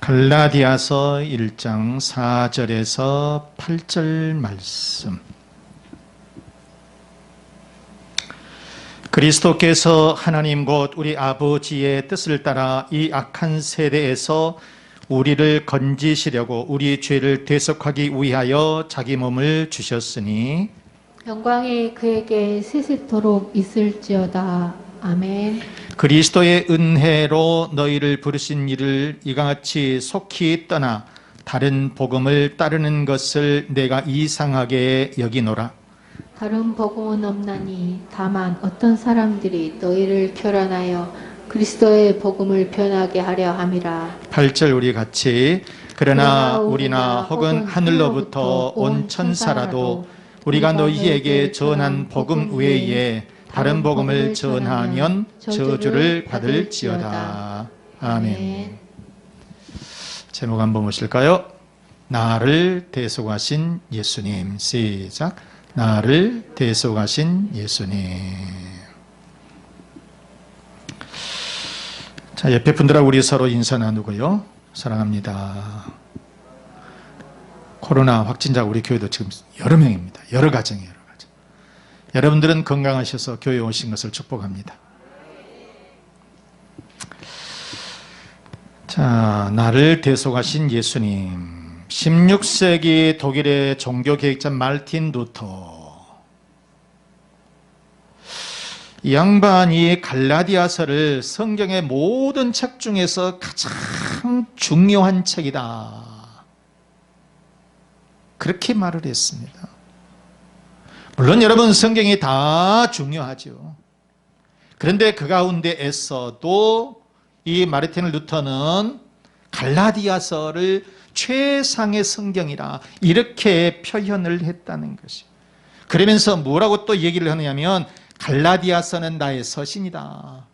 갈라디아서 1장 4절에서 8절 말씀. 그리스도께서 하나님 곧 우리 아버지의 뜻을 따라 이 악한 세대에서 우리를 건지시려고 우리 죄를 대속하기 위하여 자기 몸을 주셨으니 영광이 그에게 세세토록 있을지어다. 아멘. 그리스도의 은혜로 너희를 부르신 이를 이같이 속히 떠나 다른 복음을 따르는 것을 내가 이상하게 여기노라. 다른 복음은 없나니 다만 어떤 사람들이 너희를 교란하여 그리스도의 복음을 변하게 하려 함이라. 8절 우리 같이 그러나 우리나 혹은 하늘로부터 온 천사라도 우리가 너희에게 전한 복음 외에 다른 복음을 전하면 저주를 받을지어다. 아멘. 제목 한번 보실까요? 나를 대속하신 예수님. 시작. 나를 대속하신 예수님. 자, 옆에 분들하고 우리 서로 인사 나누고요. 사랑합니다. 코로나 확진자 우리 교회도 지금 여러 명입니다. 여러 가정이 여러 가정. 여러분들은 건강하셔서 교회에 오신 것을 축복합니다. 자, 나를 대속하신 예수님. 16세기 독일의 종교 계획자 말틴 루터. 이 양반이 갈라디아서를 성경의 모든 책 중에서 가장 중요한 책이다. 그렇게 말을 했습니다. 물론 여러분 성경이 다 중요하죠. 그런데 그 가운데에서도 이 마르틴 루터는 갈라디아서를 최상의 성경이라 이렇게 표현을 했다는 것이. 그러면서 뭐라고 또 얘기를 하느냐면 갈라디아서는 나의 서신이다.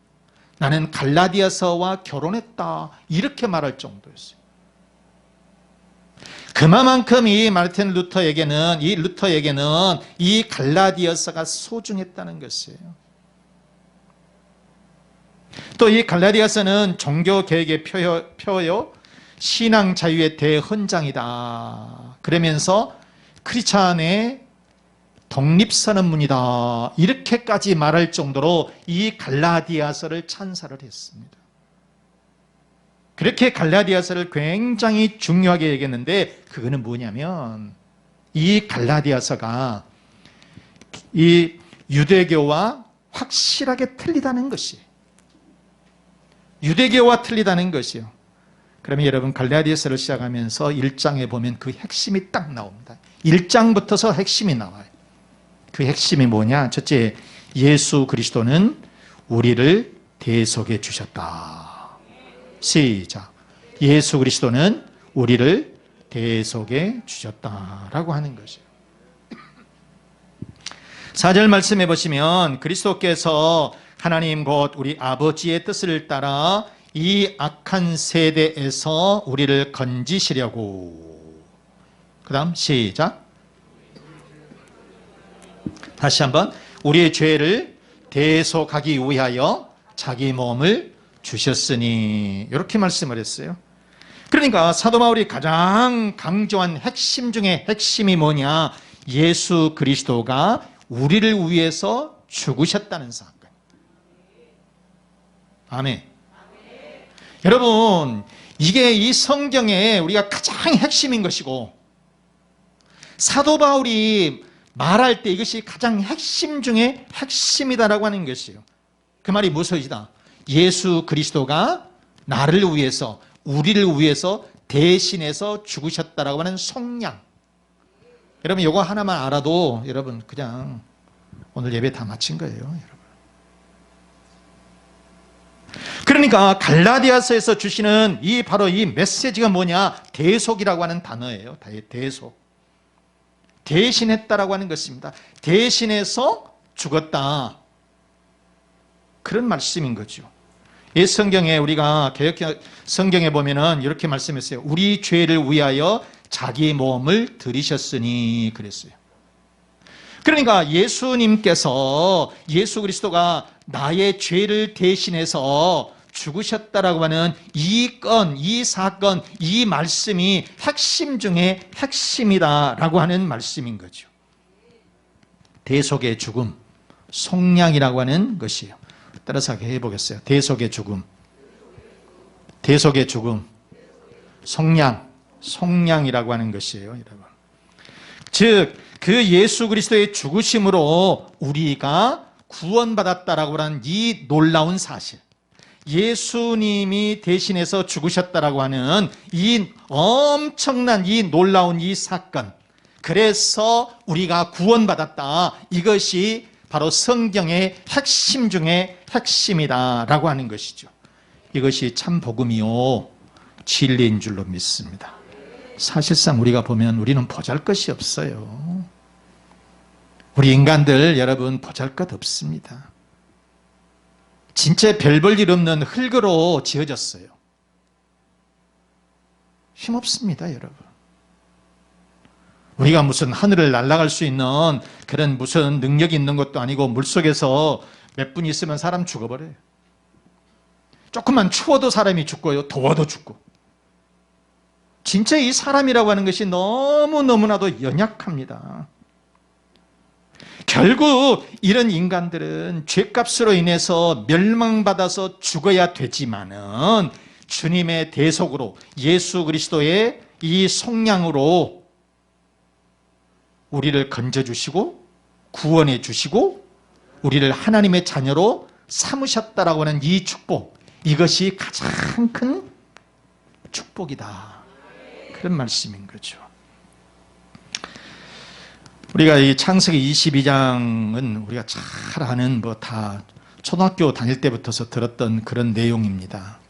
나는 갈라디아서와 결혼했다. 이렇게 말할 정도였어요. 그만큼 이 마르틴 루터에게는 이 루터에게는 이 갈라디아서가 소중했다는 것이에요. 또 이 갈라디아서는 종교 개혁의 표요, 표요 신앙 자유의 대헌장이다. 그러면서 크리스찬의 독립선언문이다. 이렇게까지 말할 정도로 이 갈라디아서를 찬사를 했습니다. 그렇게 갈라디아서를 굉장히 중요하게 얘기했는데 그거는 뭐냐면 이 갈라디아서가 이 유대교와 확실하게 틀리다는 것이 유대교와 틀리다는 것이요. 그러면 여러분 갈라디아서를 시작하면서 1장에 보면 그 핵심이 딱 나옵니다. 1장부터서 핵심이 나와요. 그 핵심이 뭐냐? 첫째, 예수 그리스도는 우리를 대속해 주셨다. 시작. 예수 그리스도는 우리를 대속해 주셨다라고 하는 것이에요. 4절 말씀해 보시면 그리스도께서 하나님 곧 우리 아버지의 뜻을 따라 이 악한 세대에서 우리를 건지시려고. 그 다음 시작. 다시 한번 우리의 죄를 대속하기 위하여 자기 몸을 주셨으니 이렇게 말씀을 했어요. 그러니까 사도 바울이 가장 강조한 핵심 중에 핵심이 뭐냐? 예수 그리스도가 우리를 위해서 죽으셨다는 사건. 아멘. 여러분, 이게 이 성경에 우리가 가장 핵심인 것이고 사도 바울이 말할 때 이것이 가장 핵심 중에 핵심이다라고 하는 것이에요. 그 말이 무엇이다? 예수 그리스도가 나를 위해서, 우리를 위해서 대신해서 죽으셨다라고 하는 속량. 여러분, 이거 하나만 알아도 여러분, 그냥 오늘 예배 다 마친 거예요, 여러분. 그러니까 갈라디아서에서 주시는 이 바로 이 메시지가 뭐냐? 대속이라고 하는 단어예요. 대속. 대신했다라고 하는 것입니다. 대신해서 죽었다. 그런 말씀인 거죠. 이 성경에 우리가 개혁 성경에 보면은 이렇게 말씀했어요. 우리 죄를 위하여 자기 몸을 들이셨으니 그랬어요. 그러니까 예수님께서 예수 그리스도가 나의 죄를 대신해서 죽으셨다라고 하는 이 건, 이 사건, 이 말씀이 핵심 중에 핵심이다라고 하는 말씀인 거죠. 대속의 죽음, 속량이라고 하는 것이에요. 따라서 해보겠어요. 대속의 죽음, 대속의 죽음, 속량, 속량이라고 하는 것이에요, 여러분. 즉, 그 예수 그리스도의 죽으심으로 우리가 구원받았다라고 하는 이 놀라운 사실. 예수님이 대신해서 죽으셨다라고 하는 이 엄청난 이 놀라운 이 사건. 그래서 우리가 구원받았다. 이것이 바로 성경의 핵심 중에 핵심이다라고 하는 것이죠. 이것이 참 복음이요. 진리인 줄로 믿습니다. 사실상 우리가 보면 우리는 보잘 것이 없어요. 우리 인간들 여러분 보잘 것 없습니다. 진짜 별 볼 일 없는 흙으로 지어졌어요. 힘없습니다, 여러분. 우리가 무슨 하늘을 날아갈 수 있는 그런 무슨 능력이 있는 것도 아니고 물속에서 몇 분 있으면 사람 죽어버려요. 조금만 추워도 사람이 죽고요. 더워도 죽고. 진짜 이 사람이라고 하는 것이 너무너무나도 연약합니다. 결국 이런 인간들은 죄값으로 인해서 멸망받아서 죽어야 되지만은 주님의 대속으로 예수 그리스도의 이 속량으로 우리를 건져 주시고 구원해 주시고 우리를 하나님의 자녀로 삼으셨다라고 하는 이 축복 이것이 가장 큰 축복이다. 그런 말씀인 거죠. 우리가 이 창세기 22장은 우리가 잘 아는 뭐 다 초등학교 다닐 때부터서 들었던 그런 내용입니다.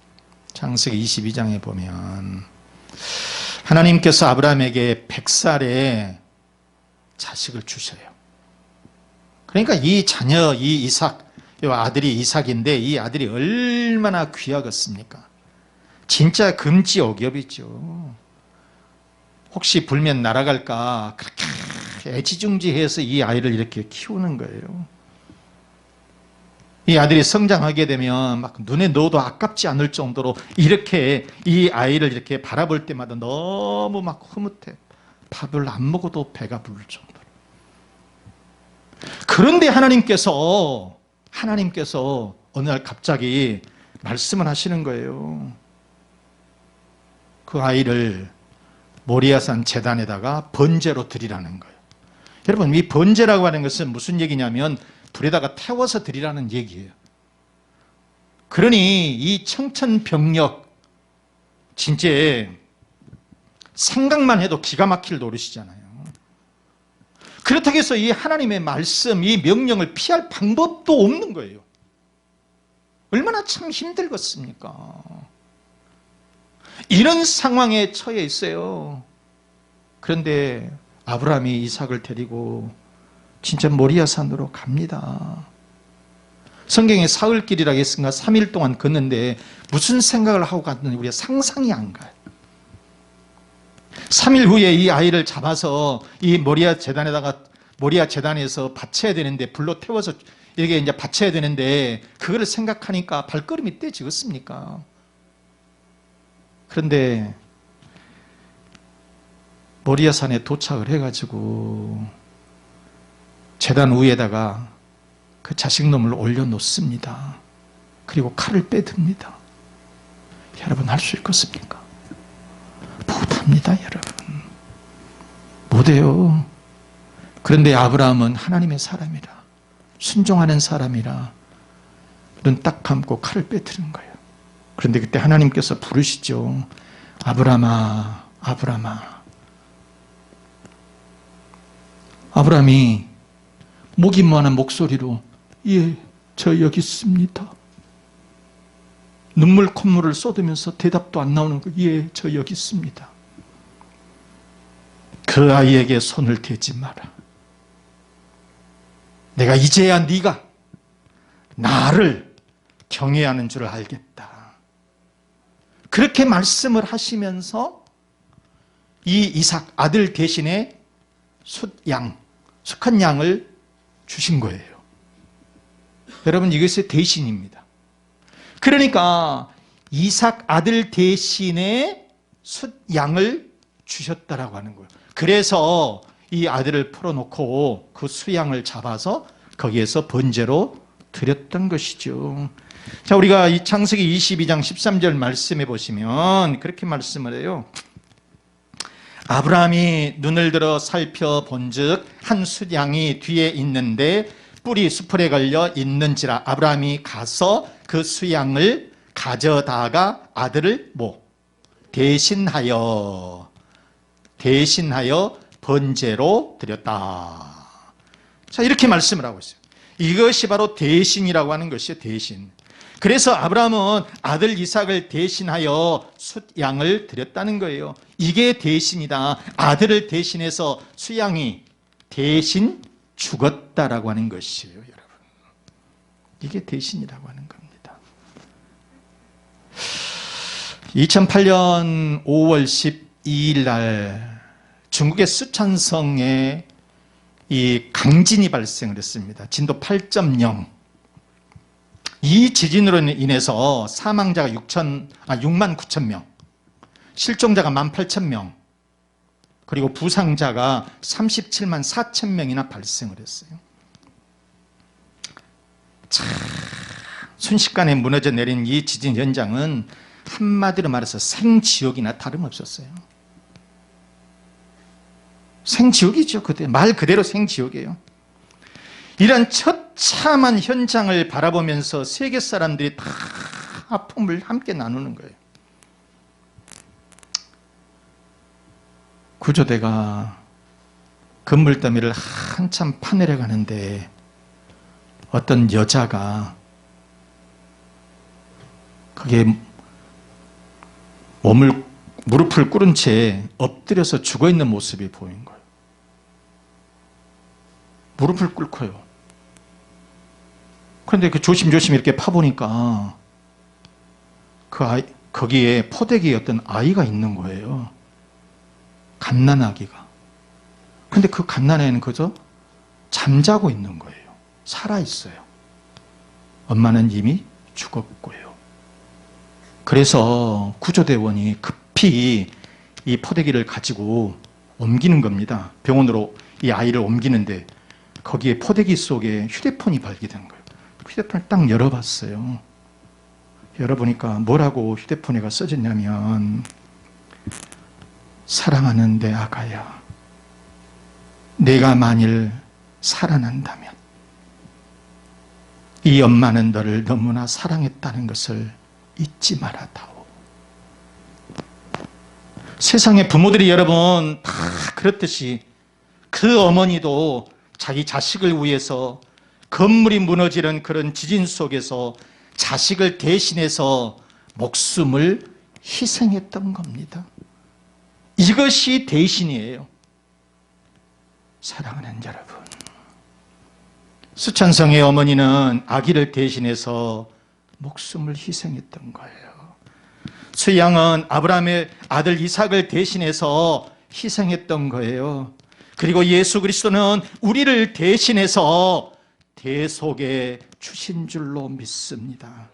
창세기 22장에 보면 하나님께서 아브라함에게 100살에 자식을 주셔요. 그러니까 이 자녀, 이 이삭, 이 아들이 이삭인데 이 아들이 얼마나 귀하겠습니까? 진짜 금지 억엽이죠. 혹시 불면 날아갈까 그렇게 애지중지해서 이 아이를 이렇게 키우는 거예요. 이 아들이 성장하게 되면 막 눈에 넣어도 아깝지 않을 정도로 이렇게 이 아이를 이렇게 바라볼 때마다 너무 막 흐뭇해. 밥을 안 먹어도 배가 부를 정도로. 그런데 하나님께서 하나님께서 어느 날 갑자기 말씀을 하시는 거예요. 그 아이를 모리아산 재단에다가 번제로 드리라는 거예요. 여러분, 이 번제라고 하는 것은 무슨 얘기냐면 불에다가 태워서 드리라는 얘기예요. 그러니 이 청천벽력 진짜 생각만 해도 기가 막힐 노릇이잖아요. 그렇다고 해서 이 하나님의 말씀, 이 명령을 피할 방법도 없는 거예요. 얼마나 참 힘들겠습니까? 이런 상황에 처해 있어요. 그런데 아브라함이 이삭을 데리고 진짜 모리아산으로 갑니다. 성경에 사흘길이라고 했으니까 3일 동안 걷는데 무슨 생각을 하고 갔는지 우리가 상상이 안 가요. 3일 후에 이 아이를 잡아서 이 모리아 재단에다가 모리아 재단에서 바쳐야 되는데 불로 태워서 이렇게 이제 바쳐야 되는데 그거를 생각하니까 발걸음이 떼지겠습니까? 그런데 모리아산에 도착을 해가지고 재단 위에다가 그 자식놈을 올려놓습니다. 그리고 칼을 빼듭니다. 여러분 할 수 있겠습니까? 못합니다, 여러분. 못해요. 그런데 아브라함은 하나님의 사람이라, 순종하는 사람이라, 눈 딱 감고 칼을 빼드는 거예요. 그런데 그때 하나님께서 부르시죠. 아브라함아, 아브라함아. 아브라함이 목임만한 목소리로 예, 저 여기 있습니다. 눈물 콧물을 쏟으면서 대답도 안 나오는 거. 예, 저 여기 있습니다. 그 아이에게 손을 대지 마라. 내가 이제야 네가 나를 경외하는 줄 알겠다. 그렇게 말씀을 하시면서 이 이삭 아들 대신에 숫양, 숙한 양을 주신 거예요. 여러분 이것이 대신입니다. 그러니까 이삭 아들 대신에 숫 양을 주셨다라고 하는 거예요. 그래서 이 아들을 풀어놓고 그 수양을 잡아서 거기에서 번제로 드렸던 것이죠. 자, 우리가 이 창세기 22장 13절 말씀해 보시면 그렇게 말씀을 해요. 아브라함이 눈을 들어 살펴본즉 한 숫양이 뒤에 있는데 뿔이 수풀에 걸려 있는지라 아브라함이 가서 그 수양을 가져다가 아들을 뭐 대신하여 대신하여 번제로 드렸다. 자, 이렇게 말씀을 하고 있어요. 이것이 바로 대신이라고 하는 것이요, 대신. 그래서 아브라함은 아들 이삭을 대신하여 숫양을 드렸다는 거예요. 이게 대신이다. 아들을 대신해서 수양이 대신 죽었다라고 하는 것이에요, 여러분. 이게 대신이라고 하는 겁니다. 2008년 5월 12일 날 중국의 쓰촨성에 이 강진이 발생을 했습니다. 진도 8.0. 이 지진으로 인해서 사망자가 6천, 아, 6만 9천 명, 실종자가 1만 8천 명, 그리고 부상자가 37만 4천 명이나 발생을 했어요. 참, 순식간에 무너져 내린 이 지진 현장은 한마디로 말해서 생지옥이나 다름없었어요. 생지옥이죠. 그대 말 그대로 생지옥이에요. 이런 처참한 현장을 바라보면서 세계 사람들이 다 아픔을 함께 나누는 거예요. 구조대가 건물 더미를 한참 파내려 가는데 어떤 여자가 그게 몸을 무릎을 꿇은 채 엎드려서 죽어 있는 모습이 보인. 무릎을 꿇고요. 그런데 그 조심조심 이렇게 파보니까 그 아이, 거기에 포대기에 어떤 아이가 있는 거예요. 갓난아기가. 근데 그 갓난아이는 그저 잠자고 있는 거예요. 살아있어요. 엄마는 이미 죽었고요. 그래서 구조대원이 급히 이 포대기를 가지고 옮기는 겁니다. 병원으로 이 아이를 옮기는데 거기에 포대기 속에 휴대폰이 발견된 거예요. 휴대폰을 딱 열어봤어요. 열어보니까 뭐라고 휴대폰에가 써졌냐면 사랑하는 내 아가야 내가 만일 살아난다면 이 엄마는 너를 너무나 사랑했다는 것을 잊지 말아다오. 세상의 부모들이 여러분 다 그렇듯이 그 어머니도 자기 자식을 위해서 건물이 무너지는 그런 지진 속에서 자식을 대신해서 목숨을 희생했던 겁니다. 이것이 대신이에요. 사랑하는 여러분. 수찬성의 어머니는 아기를 대신해서 목숨을 희생했던 거예요. 수양은 아브라함의 아들 이삭을 대신해서 희생했던 거예요. 그리고 예수 그리스도는 우리를 대신해서 대속에 주신 줄로 믿습니다.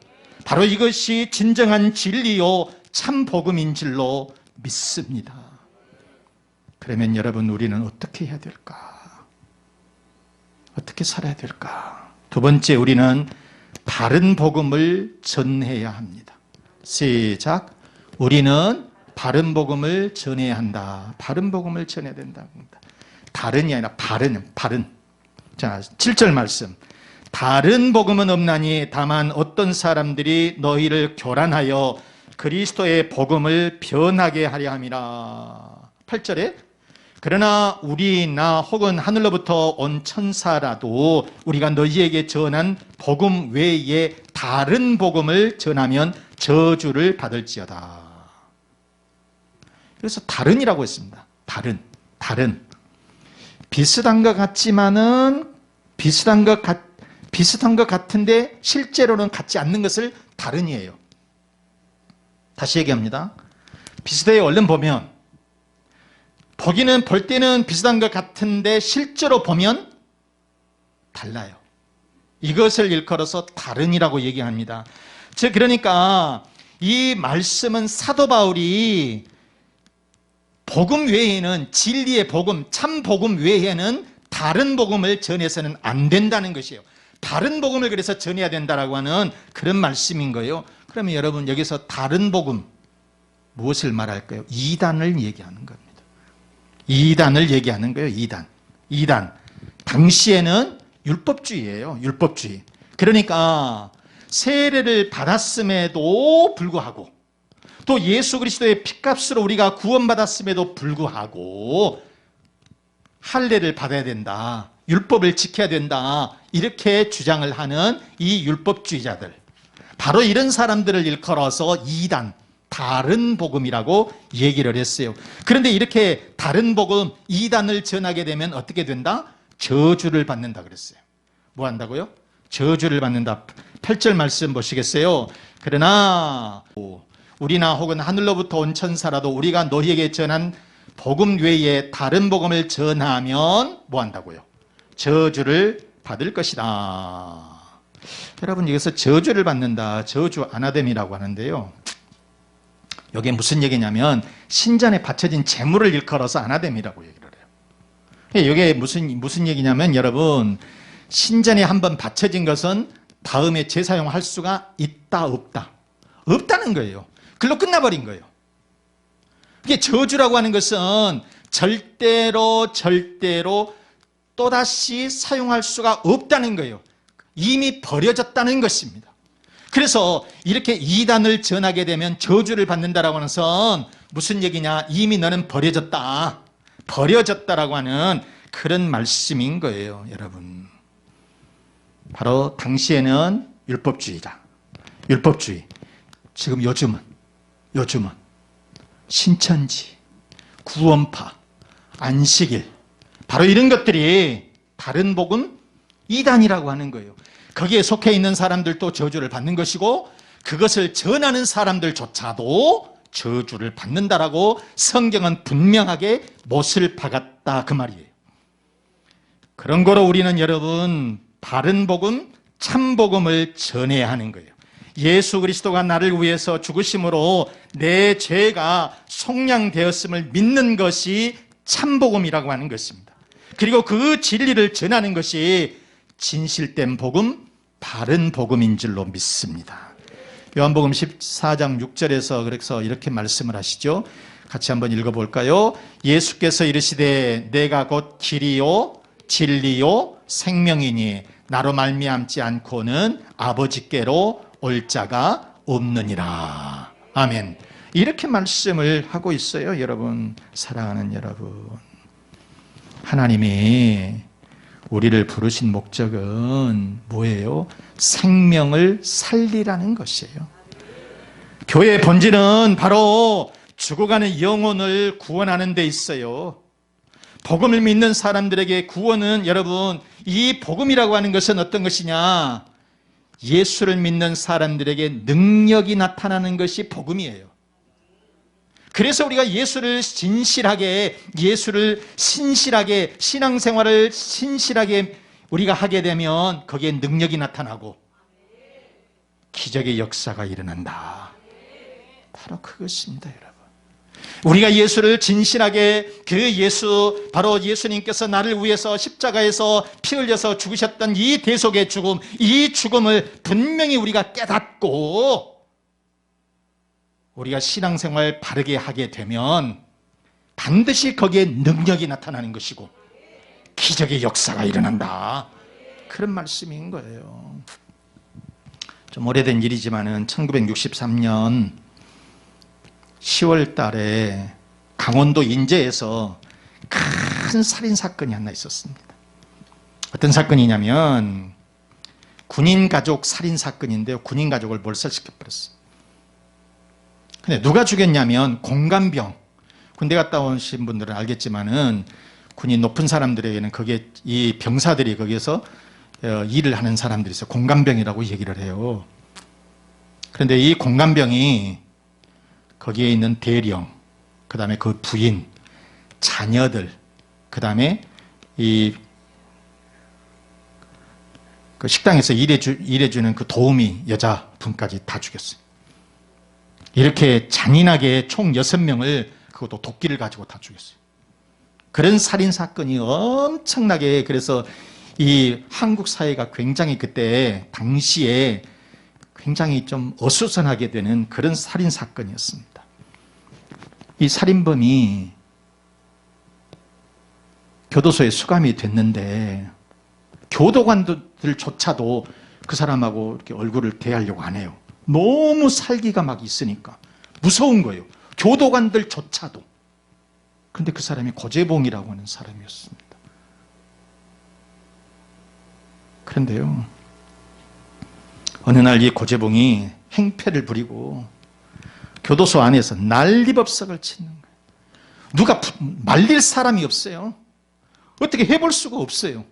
바로 이것이 진정한 진리요 참 복음인 줄로 믿습니다. 그러면 여러분 우리는 어떻게 해야 될까? 어떻게 살아야 될까? 두 번째 우리는 바른 복음을 전해야 합니다. 시작. 우리는 바른 복음을 전해야 한다. 바른 복음을 전해야 된다고 합니다. 다른이 아니라 바른, 바른. 자, 7절 말씀. 다른 복음은 없나니 다만 어떤 사람들이 너희를 교란하여 그리스도의 복음을 변하게 하려 함이라. 8절에 그러나 우리나 혹은 하늘로부터 온 천사라도 우리가 너희에게 전한 복음 외에 다른 복음을 전하면 저주를 받을지어다. 그래서 다른이라고 했습니다. 다른, 다른. 비슷한 것 같지만은 비슷한 것 같, 비슷한 것 같은데 실제로는 같지 않는 것을 다른이에요. 다시 얘기합니다. 비슷해에 얼른 보면 보기는 볼 때는 비슷한 것 같은데 실제로 보면 달라요. 이것을 일컬어서 다른이라고 얘기합니다. 즉 그러니까 이 말씀은 사도 바울이 복음 외에는 진리의 복음, 참 복음 외에는 다른 복음을 전해서는 안 된다는 것이에요. 다른 복음을 그래서 전해야 된다라고 하는 그런 말씀인 거예요. 그러면 여러분 여기서 다른 복음 무엇을 말할까요? 이단을 얘기하는 겁니다. 이단을 얘기하는 거예요. 이단. 이단. 당시에는 율법주의예요. 율법주의. 그러니까 세례를 받았음에도 불구하고 또 예수 그리스도의 피값으로 우리가 구원받았음에도 불구하고 할례를 받아야 된다. 율법을 지켜야 된다. 이렇게 주장을 하는 이 율법주의자들. 바로 이런 사람들을 일컬어서 이단, 다른 복음이라고 얘기를 했어요. 그런데 이렇게 다른 복음, 이단을 전하게 되면 어떻게 된다? 저주를 받는다 그랬어요. 뭐 한다고요? 저주를 받는다. 8절 말씀 보시겠어요? 그러나 우리나 혹은 하늘로부터 온 천사라도 우리가 너희에게 전한 복음 외에 다른 복음을 전하면 뭐 한다고요? 저주를 받을 것이다. 여러분 여기서 저주를 받는다. 저주 아나뎀이라고 하는데요. 이게 무슨 얘기냐면 신전에 바쳐진 재물을 일컬어서 아나뎀이라고 얘기를 해요. 이게 무슨 무슨 얘기냐면 여러분 신전에 한번 바쳐진 것은 다음에 재사용할 수가 있다 없다 없다는 거예요. 글로 끝나버린 거예요. 이게 저주라고 하는 것은 절대로 절대로 또다시 사용할 수가 없다는 거예요. 이미 버려졌다는 것입니다. 그래서 이렇게 이단을 전하게 되면 저주를 받는다라고 하는 것은 무슨 얘기냐? 이미 너는 버려졌다. 버려졌다라고 하는 그런 말씀인 거예요, 여러분. 바로 당시에는 율법주의다. 율법주의. 지금 요즘은 요즘은 신천지, 구원파, 안식일 바로 이런 것들이 다른 복음 이단이라고 하는 거예요. 거기에 속해 있는 사람들도 저주를 받는 것이고 그것을 전하는 사람들조차도 저주를 받는다라고 성경은 분명하게 못을 박았다 그 말이에요. 그런 거로 우리는 여러분 바른 복음, 참 복음을 전해야 하는 거예요. 예수 그리스도가 나를 위해서 죽으심으로 내 죄가 속량되었음을 믿는 것이 참 복음이라고 하는 것입니다. 그리고 그 진리를 전하는 것이 진실된 복음, 바른 복음인 줄로 믿습니다. 요한복음 14장 6절에서 그래서 이렇게 말씀을 하시죠. 같이 한번 읽어볼까요? 예수께서 이르시되 내가 곧 길이요 진리요 생명이니 나로 말미암지 않고는 아버지께로 올 자가 없느니라. 아멘. 이렇게 말씀을 하고 있어요, 여러분. 사랑하는 여러분. 하나님이 우리를 부르신 목적은 뭐예요? 생명을 살리라는 것이에요. 교회의 본질은 바로 죽어가는 영혼을 구원하는 데 있어요. 복음을 믿는 사람들에게 구원은 여러분, 이 복음이라고 하는 것은 어떤 것이냐? 예수를 믿는 사람들에게 능력이 나타나는 것이 복음이에요. 그래서 우리가 예수를 진실하게, 예수를 신실하게, 신앙생활을 신실하게 우리가 하게 되면 거기에 능력이 나타나고 기적의 역사가 일어난다. 바로 그것입니다, 여러분. 우리가 예수를 진실하게 그 예수 바로 예수님께서 나를 위해서 십자가에서 피 흘려서 죽으셨던 이 대속의 죽음 이 죽음을 분명히 우리가 깨닫고 우리가 신앙생활 바르게 하게 되면 반드시 거기에 능력이 나타나는 것이고 기적의 역사가 일어난다. 그런 말씀인 거예요. 좀 오래된 일이지만 은 1963년 10월 달에 강원도 인제에서 큰 살인 사건이 하나 있었습니다. 어떤 사건이냐면 군인 가족 살인 사건인데요. 군인 가족을 몰살시켜 버렸어요. 근데 누가 죽였냐면 공감병. 군대 갔다 오신 분들은 알겠지만은 군인 높은 사람들에게는 거기에 이 병사들이 거기에서 어, 일을 하는 사람들이 있어요. 공감병이라고 얘기를 해요. 그런데 이 공감병이 거기에 있는 대령, 그 다음에 그 부인, 자녀들, 그 다음에 이, 그 식당에서 일해주, 일해주는 그 도우미, 여자 분까지 다 죽였어요. 이렇게 잔인하게 총 6명을 그것도 도끼를 가지고 다 죽였어요. 그런 살인 사건이 엄청나게 그래서 이 한국 사회가 굉장히 그때 당시에 굉장히 좀 어수선하게 되는 그런 살인 사건이었습니다. 이 살인범이 교도소에 수감이 됐는데 교도관들조차도 그 사람하고 이렇게 얼굴을 대하려고 안 해요. 너무 살기가 막 있으니까 무서운 거예요. 교도관들조차도. 근데 그 사람이 고재봉이라고 하는 사람이었습니다. 그런데요. 어느 날 이 고재봉이 행패를 부리고 교도소 안에서 난리법석을 치는 거예요. 누가 부- 말릴 사람이 없어요. 어떻게 해볼 수가 없어요.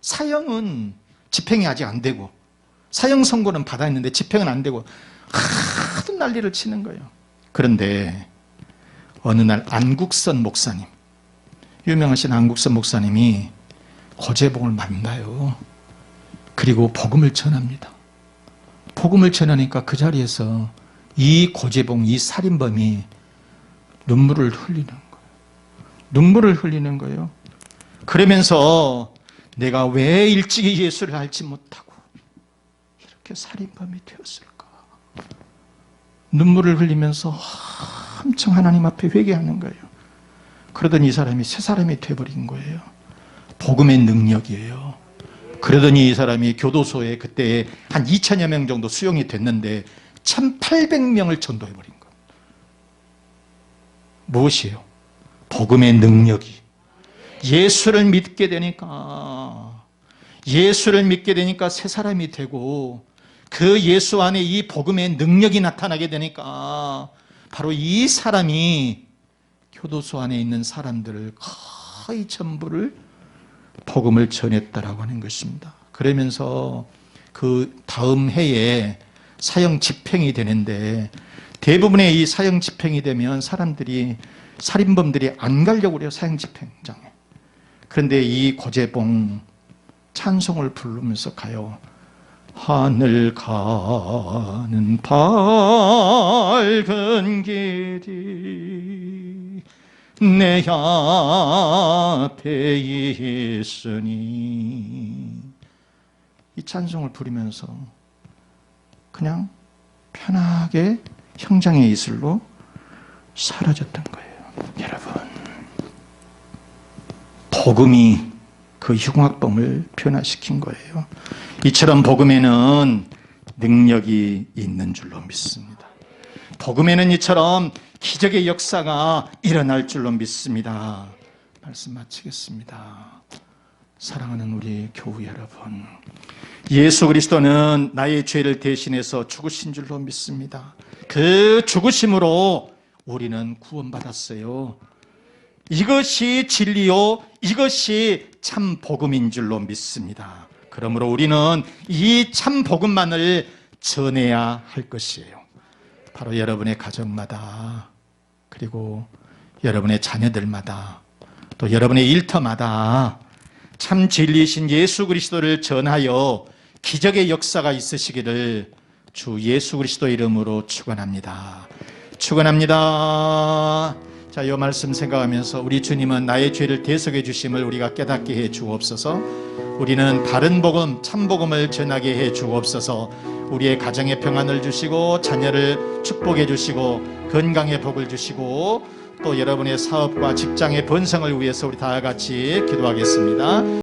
사형은 집행이 아직 안 되고 사형 선고는 받았는데 집행은 안 되고 하도 난리를 치는 거예요. 그런데 어느 날 안국선 목사님 유명하신 안국선 목사님이 고재봉을 만나요. 그리고 복음을 전합니다. 복음을 전하니까 그 자리에서 이 고재봉, 이 살인범이 눈물을 흘리는 거예요. 눈물을 흘리는 거예요. 그러면서 내가 왜 일찍이 예수를 알지 못하고 이렇게 살인범이 되었을까? 눈물을 흘리면서 엄청 하나님 앞에 회개하는 거예요. 그러더니 이 사람이 새 사람이 돼버린 거예요. 복음의 능력이에요. 그러더니 이 사람이 교도소에 그때 한 2천여 명 정도 수용이 됐는데 1,800명을 전도해버린 거예요. 무엇이에요? 복음의 능력이. 예수를 믿게 되니까, 예수를 믿게 되니까 새 사람이 되고, 그 예수 안에 이 복음의 능력이 나타나게 되니까, 바로 이 사람이 교도소 안에 있는 사람들을 거의 전부를 복음을 전했다라고 하는 것입니다. 그러면서 그 다음 해에 사형 집행이 되는데 대부분의 이 사형 집행이 되면 사람들이 살인범들이 안 가려고 그래요 사형 집행장에. 그런데 이 고재봉 찬송을 부르면서 가요. 하늘 가는 밝은 길이 내 앞에 있으니 이 찬송을 부르면서 그냥 편하게 형장의 이슬로 사라졌던 거예요. 여러분, 복음이 그 흉악범을 변화시킨 거예요. 이처럼 복음에는 능력이 있는 줄로 믿습니다. 복음에는 이처럼 기적의 역사가 일어날 줄로 믿습니다. 말씀 마치겠습니다. 사랑하는 우리 교우 여러분. 예수 그리스도는 나의 죄를 대신해서 죽으신 줄로 믿습니다. 그 죽으심으로 우리는 구원받았어요. 이것이 진리요, 이것이 참 복음인 줄로 믿습니다. 그러므로 우리는 이 참 복음만을 전해야 할 것이에요. 바로 여러분의 가정마다 그리고 여러분의 자녀들마다 또 여러분의 일터마다 참 진리이신 예수 그리스도를 전하여 기적의 역사가 있으시기를 주 예수 그리스도 이름으로 축원합니다. 축원합니다. 자, 이 말씀 생각하면서 우리 주님은 나의 죄를 대속해 주심을 우리가 깨닫게 해 주옵소서. 우리는 바른 복음, 참 복음을 전하게 해 주옵소서. 우리의 가정에 평안을 주시고 자녀를 축복해 주시고 건강의 복을 주시고 또 여러분의 사업과 직장의 번성을 위해서 우리 다 같이 기도하겠습니다.